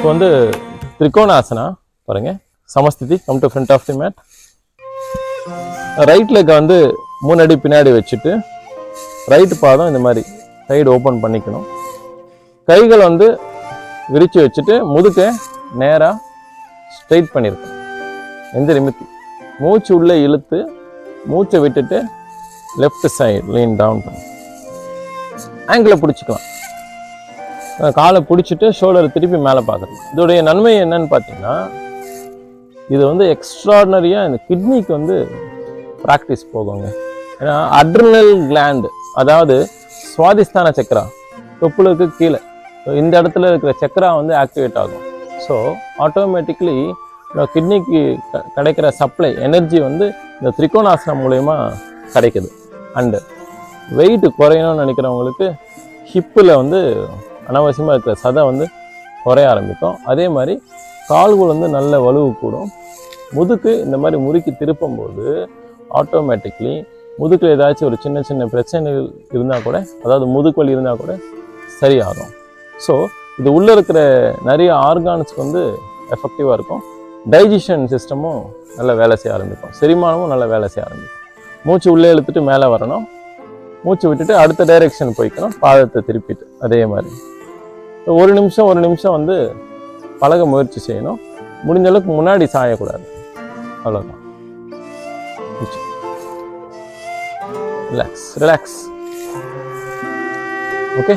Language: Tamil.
இப்போ வந்து திரிகோணாசனா பாருங்க. Samasthiti come to front of the mat right லெக்கை வந்து மூணு அடி பின்னாடி வச்சுட்டு ரைட் பாதம் இந்த மாதிரி சைடு ஓப்பன் பண்ணிக்கணும். கைகள் வந்து விரிச்சு வச்சுட்டு முதுக்க நேராக ஸ்ட்ரைட் பண்ணியிருக்கணும் எந்த நிமித்தி? மூச்சு உள்ளே இழுத்து மூச்சை விட்டுட்டு லெஃப்ட் சைடு லீன் டவுன் பண்ணி ஆங்கிளை பிடிச்சிக்கலாம். காலை பிடிச்சிட்டு ஷோல்டரை திருப்பி மேலே பார்க்குறது இதோடைய நன்மை என்னன்னு பார்த்தீங்கன்னா இது வந்து எக்ஸ்ட்ராடனரியாக இந்த கிட்னிக்கு வந்து ப்ராக்டிஸ் போகுங்க. ஏன்னா அட்ரினல் கிளாண்டு அதாவது சுவாதிஸ்தான சக்கரா தொப்புளுக்கு கீழே இந்த இடத்துல இருக்கிற சக்கரா வந்து ஆக்டிவேட் ஆகும். ஸோ ஆட்டோமேட்டிக்லி கிட்னிக்கு கிடைக்கிற சப்ளை எனர்ஜி வந்து இந்த திரிகோணாசனம் மூலயமா கிடைக்குது. அண்டு வெயிட் குறையணும்னு நினைக்கிறவங்களுக்கு ஹிப்பில் வந்து அனாவசியமாக இருக்கிற சதை வந்து குறைய ஆரம்பிக்கும். அதே மாதிரி கால்கள் வந்து நல்ல வலுவு கூடும். முதுக்கு இந்த மாதிரி முறுக்கி திருப்பும்போது ஆட்டோமேட்டிக்லி முதுக்கில் ஏதாச்சும் ஒரு சின்ன சின்ன பிரச்சனைகள் இருந்தால் கூட அதாவது முதுகு வலி இருந்தால் கூட சரியாகும். ஸோ இது உள்ளே இருக்கிற நிறைய ஆர்கான்ஸ்க்கு வந்து எஃபெக்டிவாக இருக்கும். டைஜஷன் சிஸ்டமும் நல்லா வேலை செய்ய ஆரம்பிக்கும். செரிமானமும் நல்லா வேலை செய்ய ஆரம்பிக்கும். மூச்சு உள்ளே இழுத்துட்டு மேலே வரணும். மூச்சு விட்டுட்டு அடுத்த டைரெக்ஷன் போய்க்கணும். பாதத்தை திருப்பிட்டு. அதே மாதிரி. ஒரு நிமிஷம் ஒரு நிமிஷம் வந்து பழக முயற்சி செய்யணும். முடிஞ்ச அளவுக்கு முன்னாடி சாயக்கூடாது. அவ்வளோதான் ரிலாக்ஸ் ரிலாக்ஸ் ஓகே